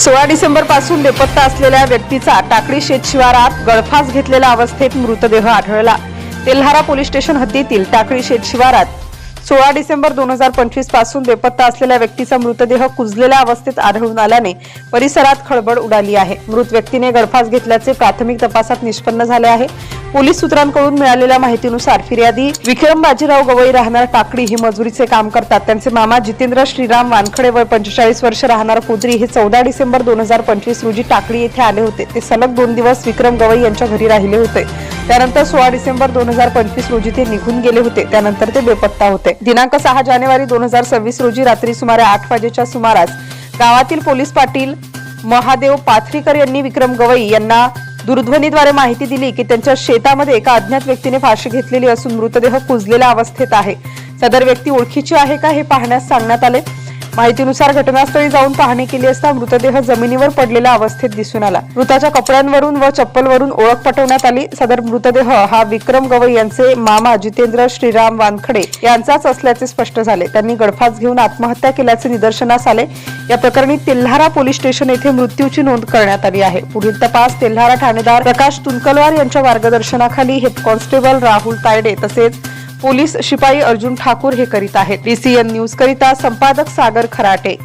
सोळा डिसेंबरपासून बेपत्ता असलेल्या व्यक्तीचा टाकळी शेत शिवारात गळफास घेतलेल्या अवस्थेत मृतदेह आढळला. तेल्हारा पोलीस स्टेशन हद्दीतील टाकळी शेत शिवारात सोळा डिसेंबर दोन हजार पंचवीसपासून बेपत्ता असलेल्या व्यक्तीचा मृतदेह कुजलेल्या अवस्थेत आढळून आल्याने परिसरात खळबळ उडाली आहे. मृत व्यक्तीने गळफास घेतल्याचे प्राथमिक तपासात निष्पन्न झाले आहे. पोलीस सूत्रांकडून मिळालेल्या माहितीनुसार फिर्यादी विक्रम बाजीराव गवई राहणार टाकडी हे मजुरीचे काम करतात. त्यांचे मामा जितेंद्र श्रीराम वानखडे वय पंचेचाळीस वर्ष राहणार पुद्री हे चौदा डिसेंबर दोन हजार पंचवीस रोजी टाकडी येथे आले होते. ते सलग दोन दिवस विक्रम गवई यांच्या घरी राहिले होते. त्यानंतर सोळा डिसेंबर दोन हजार पंचवीस रोजी ते निघून गेले होते. त्यानंतर ते बेपत्ता होते. दिनांक सहा जानेवारी दोन हजार सव्वीस रोजी रात्री सुमारे आठ वाजेच्या सुमारास गावातील पोलीस पाटील महादेव पाथरीकर यांनी विक्रम गवई यांना दूरध्वनीद्वारे माहिती दिली की त्यांच्या शेतामध्ये एका अज्ञात व्यक्तीने फाशी घेतलेली असून मृतदेह कुजलेल्या अवस्थेत आहे. सदर व्यक्ती ओळखीची आहे का हे पाहण्यास सांगण्यात आले. माहितीनुसार घटनास्थळी जाऊन पाहणी केली असता मृतदेह जमिनीवर पडलेल्या अवस्थेत दिसून आला. मृताच्या कपड्यांवरून व चप्पलवरून ओळख पटवण्यात आली. सदर मृतदेह हा विक्रम गवई यांचे मामा जितेंद्र श्रीराम वानखडे यांचाच असल्याचे स्पष्ट झाले. त्यांनी गडफास घेऊन आत्महत्या केल्याचे निदर्शनास आले. या प्रकरणी तेल्हारा पोलीस स्टेशन येथे मृत्यूची नोंद करण्यात आली आहे. पुढील तपास तेल्हारा ठाणेदार प्रकाश तुनकलवार यांच्या मार्गदर्शनाखाली हेड कॉन्स्टेबल राहुल तायडे तसेच पोलीस शिपाई अर्जुन ठाकूर हे करीत आहेत. डीसीएन न्यूज करिता संपादक सागर खराटे.